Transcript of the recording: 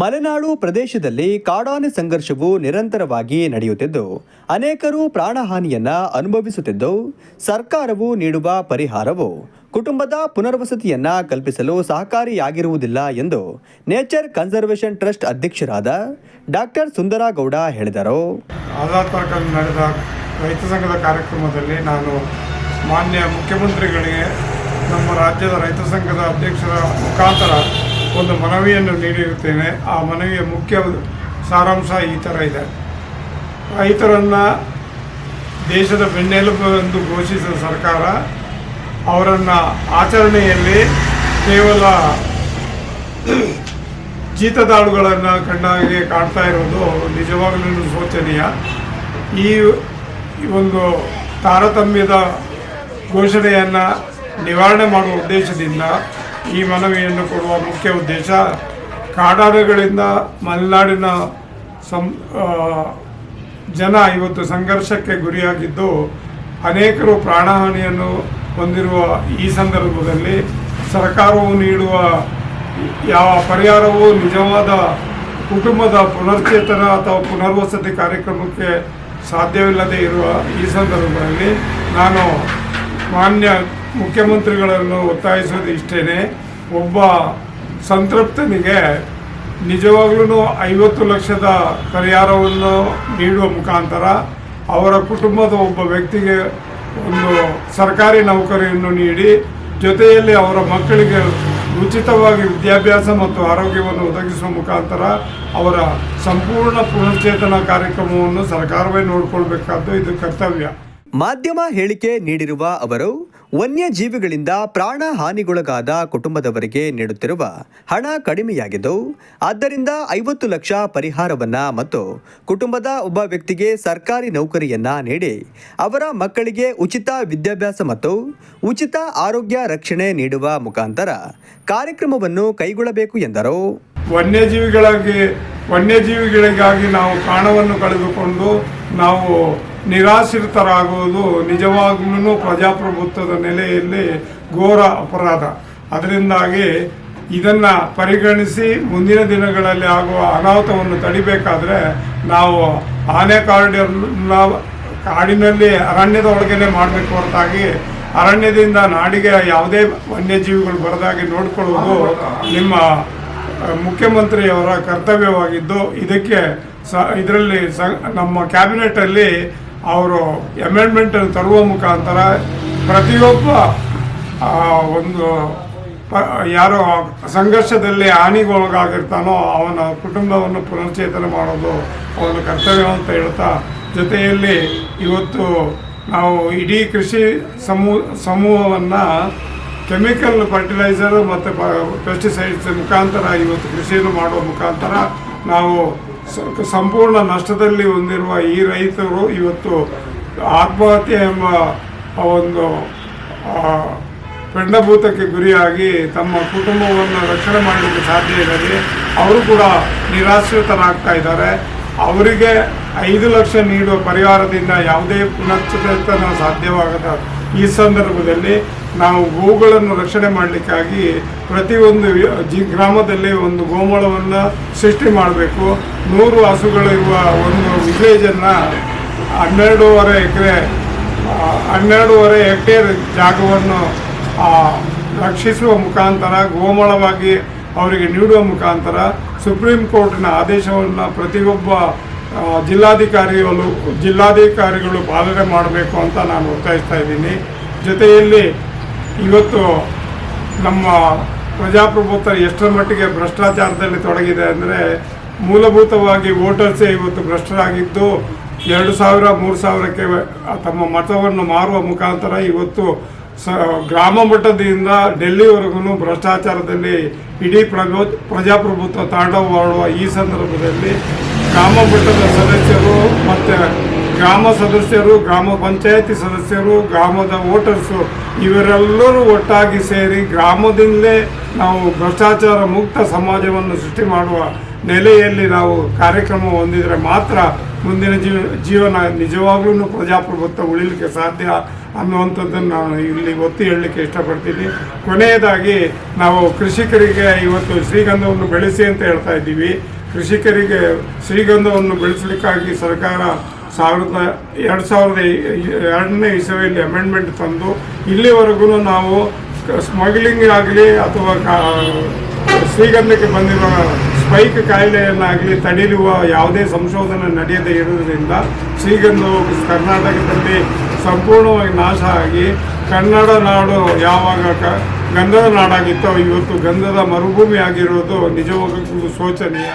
ಮಲೆನಾಡು ಪ್ರದೇಶದಲ್ಲಿ ಕಾಡಾನೆ ಸಂಘರ್ಷವು ನಿರಂತರವಾಗಿ ನಡೆಯುತ್ತಿದ್ದು, ಅನೇಕರು ಪ್ರಾಣಹಾನಿಯನ್ನ ಅನುಭವಿಸುತ್ತಿದ್ದು, ಸರ್ಕಾರವು ನೀಡುವ ಪರಿಹಾರವು ಕುಟುಂಬದ ಪುನರ್ವಸತಿಯನ್ನ ಕಲ್ಪಿಸಲು ಸಹಕಾರಿಯಾಗಿರುವುದಿಲ್ಲ ಎಂದು ನೇಚರ್ ಕನ್ಸರ್ವೇಷನ್ ಟ್ರಸ್ಟ್ ಅಧ್ಯಕ್ಷರಾದ ಡಾಕ್ಟರ್ ಸುಂದರಗೌಡ ಹೇಳಿದರು. ನಡೆದ ರೈತ ಸಂಘದ ಕಾರ್ಯಕ್ರಮದಲ್ಲಿ ನಾನು ಮಾನ್ಯ ಮುಖ್ಯಮಂತ್ರಿಗಳಿಗೆ ನಮ್ಮ ರಾಜ್ಯದ ರೈತ ಸಂಘದ ಅಧ್ಯಕ್ಷರ ಮುಖಾಂತರ ಒಂದು ಮನವಿಯನ್ನು ನೀಡಿರುತ್ತೇನೆ. ಆ ಮನವಿಯ ಮುಖ್ಯ ಸಾರಾಂಶ ಈ ಥರ ಇದೆ. ರೈತರನ್ನು ದೇಶದ ಬೆನ್ನೆಲುಬು ಎಂದು ಘೋಷಿಸಿದ ಸರ್ಕಾರ ಅವರನ್ನು ಆಚರಣೆಯಲ್ಲಿ ಕೇವಲ ಜೀತದಾಳುಗಳನ್ನು ಕಣ್ಣಾಗಿ ಕಾಣ್ತಾ ಇರೋದು ನಿಜವಾಗಲೂ ಶೋಚನೀಯ ಈ ಈ ಒಂದು ತಾರತಮ್ಯದ ಘೋಷಣೆಯನ್ನು ನಿವಾರಣೆ ಮಾಡುವ ಉದ್ದೇಶದಿಂದ ಈ ಮನವಿಯನ್ನು ಕೊಡುವ ಮುಖ್ಯ ಉದ್ದೇಶ ಕಾಡಾನೆಗಳಿಂದ ಮಲೆನಾಡಿನ ಸಂ ಜನ ಇವತ್ತು ಸಂಘರ್ಷಕ್ಕೆ ಗುರಿಯಾಗಿದ್ದು ಅನೇಕರು ಪ್ರಾಣಹಾನಿಯನ್ನು ಹೊಂದಿರುವ ಈ ಸಂದರ್ಭದಲ್ಲಿ ಸರ್ಕಾರವು ನೀಡುವ ಯಾವ ಪರಿಹಾರವೂ ನಿಜವಾದ ಕುಟುಂಬದ ಪುನರ್ಚೇತನ ಅಥವಾ ಪುನರ್ವಸತಿ ಕಾರ್ಯಕ್ರಮಕ್ಕೆ ಸಾಧ್ಯವಿಲ್ಲದೆ ಇರುವ ಈ ಸಂದರ್ಭದಲ್ಲಿ ನಾನು ಮಾನ್ಯ ಮುಖ್ಯಮಂತ್ರಿಗಳನ್ನು ಒತ್ತಾಯಿಸೋದು ಇಷ್ಟೇ ಒಬ್ಬ ಸಂತೃಪ್ತನಿಗೆ ನಿಜವಾಗ್ಲೂ ಐವತ್ತು ಲಕ್ಷದ ಪರಿಹಾರವನ್ನು ನೀಡುವ ಮುಖಾಂತರ ಅವರ ಕುಟುಂಬದ ಒಬ್ಬ ವ್ಯಕ್ತಿಗೆ ಒಂದು ಸರ್ಕಾರಿ ನೌಕರಿಯನ್ನು ನೀಡಿ, ಜೊತೆಯಲ್ಲಿ ಅವರ ಮಕ್ಕಳಿಗೆ ಉಚಿತವಾಗಿ ವಿದ್ಯಾಭ್ಯಾಸ ಮತ್ತು ಆರೋಗ್ಯವನ್ನು ಒದಗಿಸುವ ಮುಖಾಂತರ ಅವರ ಸಂಪೂರ್ಣ ಪುನಶ್ಚೇತನ ಕಾರ್ಯಕ್ರಮವನ್ನು ಸರ್ಕಾರವೇ ನೋಡಿಕೊಳ್ಬೇಕಾದ್ದು ಇದು ಕರ್ತವ್ಯ. ಮಾಧ್ಯಮ ಹೇಳಿಕೆ ನೀಡಿರುವ ಅವರು ವನ್ಯಜೀವಿಗಳಿಂದ ಪ್ರಾಣ ಹಾನಿಗೊಳಗಾದ ಕುಟುಂಬದವರಿಗೆ ನೀಡುತ್ತಿರುವ ಹಣ ಕಡಿಮೆಯಾಗಿದ್ದು, ಆದ್ದರಿಂದ ಐವತ್ತು ಲಕ್ಷ ಪರಿಹಾರವನ್ನ ಮತ್ತು ಕುಟುಂಬದ ಒಬ್ಬ ವ್ಯಕ್ತಿಗೆ ಸರ್ಕಾರಿ ನೌಕರಿಯನ್ನ ನೀಡಿ ಅವರ ಮಕ್ಕಳಿಗೆ ಉಚಿತ ವಿದ್ಯಾಭ್ಯಾಸ ಮತ್ತು ಉಚಿತ ಆರೋಗ್ಯ ರಕ್ಷಣೆ ನೀಡುವ ಮುಖಾಂತರ ಕಾರ್ಯಕ್ರಮವನ್ನು ಕೈಗೊಳ್ಳಬೇಕು ಎಂದರು. ವನ್ಯಜೀವಿಗಳಾಗಿ, ವನ್ಯಜೀವಿಗಳಿಗಾಗಿ ನಾವು ಪ್ರಾಣವನ್ನು ಕಳೆದುಕೊಂಡು ನಾವು ನಿರಾಶ್ರಿತರಾಗುವುದು ನಿಜವಾಗ್ಲೂ ಪ್ರಜಾಪ್ರಭುತ್ವದ ನೆಲೆಯಲ್ಲಿ ಘೋರ ಅಪರಾಧ. ಅದರಿಂದಾಗಿ ಇದನ್ನು ಪರಿಗಣಿಸಿ ಮುಂದಿನ ದಿನಗಳಲ್ಲಿ ಆಗುವ ಅನಾಹುತವನ್ನು ತಡಿಬೇಕಾದ್ರೆ ನಾವು ಆನೆ ಕಾರ್ಡಿಯನ್ನ ಕಾಡಿನಲ್ಲಿ ಅರಣ್ಯದ ಒಳಗೇನೆ ಮಾಡಬೇಕು ಹೊರತಾಗಿ ಅರಣ್ಯದಿಂದ ನಾಡಿಗೆ ಯಾವುದೇ ವನ್ಯಜೀವಿಗಳು ಬರದಾಗಿ ನೋಡಿಕೊಳ್ಳುವುದು ನಿಮ್ಮ ಮುಖ್ಯಮಂತ್ರಿಯವರ ಕರ್ತವ್ಯವಾಗಿದ್ದು ಇದಕ್ಕೆ ಸ ಇದರಲ್ಲಿ ಸ ನಮ್ಮ ಕ್ಯಾಬಿನೆಟಲ್ಲಿ ಅವರು ಅಮೆಂಡ್ಮೆಂಟನ್ನು ತರುವ ಮುಖಾಂತರ ಪ್ರತಿಯೊಬ್ಬ ಒಂದು ಯಾರು ಸಂಘರ್ಷದಲ್ಲಿ ಹಾನಿಗೊಳಗಾಗಿರ್ತಾನೋ ಅವನ ಕುಟುಂಬವನ್ನು ಪುನಶ್ಚೇತನ ಮಾಡೋದು ಅವನ ಕರ್ತವ್ಯ ಅಂತ ಹೇಳ್ತಾ, ಜೊತೆಯಲ್ಲಿ ಇವತ್ತು ನಾವು ಇಡೀ ಕೃಷಿ ಸಮೂಹ ಸಮೂಹವನ್ನು ಕೆಮಿಕಲ್ ಫರ್ಟಿಲೈಸರ್ ಮತ್ತು ಪೆಸ್ಟಿಸೈಡ್ಸ್ ಮುಖಾಂತರ, ಇವತ್ತು ಕೃಷಿಯನ್ನು ಮಾಡುವ ಮುಖಾಂತರ ನಾವು ಸಂಪೂರ್ಣ ನಷ್ಟದಲ್ಲಿ ಹೊಂದಿರುವ ಈ ರೈತರು ಇವತ್ತು ಆತ್ಮಹತ್ಯೆ ಎಂಬ ಒಂದು ಪೆಂಡಭೂತಕ್ಕೆ ಗುರಿಯಾಗಿ ತಮ್ಮ ಕುಟುಂಬವನ್ನು ರಕ್ಷಣೆ ಮಾಡಲಿಕ್ಕೆ ಸಾಧ್ಯ ಇರಲಿ ಅವರು ಕೂಡ ನಿರಾಶ್ರಿತರಾಗ್ತಾ ಇದ್ದಾರೆ. ಅವರಿಗೆ ಐದು ಲಕ್ಷ ನೀಡುವ ಪರಿಹಾರದಿಂದ ಯಾವುದೇ ಪುನಶ್ಚೇತನ ಸಾಧ್ಯವಾಗದ ಈ ಸಂದರ್ಭದಲ್ಲಿ ನಾವು ಗೋಗಳನ್ನು ರಕ್ಷಣೆ ಮಾಡಲಿಕ್ಕಾಗಿ ಪ್ರತಿಯೊಂದು ಜಿ ಗ್ರಾಮದಲ್ಲಿ ಒಂದು ಗೋಮಾಳವನ್ನು ಸೃಷ್ಟಿ ಮಾಡಬೇಕು. ನೂರು ಹಸುಗಳಿರುವ ಒಂದು ವಿಲೇಜನ್ನು ಹನ್ನೆರಡೂವರೆ ಎಕರೆ ಹನ್ನೆರಡೂವರೆ ಹೆಕ್ಟೇರ್ ಜಾಗವನ್ನು ರಕ್ಷಿಸುವ ಮುಖಾಂತರ, ಗೋಮಾಳವಾಗಿ ಅವರಿಗೆ ನೀಡುವ ಮುಖಾಂತರ ಸುಪ್ರೀಂ ಕೋರ್ಟ್ನ ಆದೇಶವನ್ನು ಪ್ರತಿಯೊಬ್ಬ ಜಿಲ್ಲಾಧಿಕಾರಿಗಳು ಜಿಲ್ಲಾಧಿಕಾರಿಗಳು ಪಾಲನೆ ಮಾಡಬೇಕು ಅಂತ ನಾನು ಒತ್ತಾಯಿಸ್ತಾ ಇದ್ದೀನಿ. ಜೊತೆಯಲ್ಲಿ ಇವತ್ತು ನಮ್ಮ ಪ್ರಜಾಪ್ರಭುತ್ವ ಎಷ್ಟರ ಮಟ್ಟಿಗೆ ಭ್ರಷ್ಟಾಚಾರದಲ್ಲಿ ತೊಡಗಿದೆ ಅಂದರೆ ಮೂಲಭೂತವಾಗಿ ವೋಟರ್ಸೇ ಇವತ್ತು ಭ್ರಷ್ಟರಾಗಿದ್ದು, ಎರಡು ಸಾವಿರ, ಮೂರು ಸಾವಿರಕ್ಕೆ ತಮ್ಮ ಮತವನ್ನು ಮಾರುವ ಮುಖಾಂತರ ಇವತ್ತು ಸ, ಗ್ರಾಮ ಮಟ್ಟದಿಂದ ಡೆಲ್ಲಿವರೆಗೂ ಭ್ರಷ್ಟಾಚಾರದಲ್ಲಿ ಇಡೀ ಪ್ರಜೋ, ಪ್ರಜಾಪ್ರಭುತ್ವ ತಾಂಡವವಾಡುವ ಈ ಸಂದರ್ಭದಲ್ಲಿ ಗ್ರಾಮ ಮಟ್ಟದ ಸದಸ್ಯರು ಮತ್ತು ಗ್ರಾಮ ಸದಸ್ಯರು, ಗ್ರಾಮ ಪಂಚಾಯತಿ ಸದಸ್ಯರು, ಗ್ರಾಮದ ವೋಟರ್ಸು, ಇವರೆಲ್ಲರೂ ಒಟ್ಟಾಗಿ ಸೇರಿ ಗ್ರಾಮದಿಂದಲೇ ನಾವು ಭ್ರಷ್ಟಾಚಾರ ಮುಕ್ತ ಸಮಾಜವನ್ನು ಸೃಷ್ಟಿ ಮಾಡುವ ನೆಲೆಯಲ್ಲಿ ನಾವು ಕಾರ್ಯಕ್ರಮ ಹೊಂದಿದರೆ ಮಾತ್ರ ಮುಂದಿನ ಜೀವ, ಜೀವನ ನಿಜವಾಗ್ಲೂ ಪ್ರಜಾಪ್ರಭುತ್ವ ಉಳಿಲಿಕ್ಕೆ ಸಾಧ್ಯ ಅನ್ನುವಂಥದ್ದನ್ನು ನಾನು ಇಲ್ಲಿ ಒತ್ತಿ ಹೇಳಲಿಕ್ಕೆ ಇಷ್ಟಪಡ್ತೀನಿ. ಕೊನೆಯದಾಗಿ ನಾವು ಕೃಷಿಕರಿಗೆ ಇವತ್ತು ಶ್ರೀಗಂಧವನ್ನು ಬೆಳೆಸಿ ಅಂತ ಹೇಳ್ತಾ ಇದ್ದೀವಿ. ಕೃಷಿಕರಿಗೆ ಶ್ರೀಗಂಧವನ್ನು ಬೆಳೆಸಲಿಕ್ಕಾಗಿ ಸರ್ಕಾರ ಸಾವಿರದ ಎರಡು ಸಾವಿರದ ಎರಡನೇ ಇಸವಿಯಲ್ಲಿ ಅಮೆಂಡ್ಮೆಂಟ್ ತಂದು, ಇಲ್ಲಿವರೆಗೂ ನಾವು ಸ್ಮಗ್ಲಿಂಗ್ ಆಗಲಿ ಅಥವಾ ಶ್ರೀಗಂಧಕ್ಕೆ ಬಂದಿರುವ ಸ್ಪೈಕ್ ಕಾಯಿಲೆಯನ್ನಾಗಲಿ ತಡೆಯುವ ಯಾವುದೇ ಸಂಶೋಧನೆ ನಡೆಯದೇ ಇರುವುದರಿಂದ ಶ್ರೀಗಂಧವು ಕರ್ನಾಟಕದಲ್ಲಿ ಸಂಪೂರ್ಣವಾಗಿ ನಾಶ ಆಗಿ ಕನ್ನಡ ನಾಡು ಯಾವಾಗ ಗಂಧದ ನಾಡಾಗಿತ್ತೋ, ಇವತ್ತು ಗಂಧದ ಮರುಭೂಮಿ ಆಗಿರುವುದು ನಿಜವಾಗೂ ಶೋಚನೀಯ.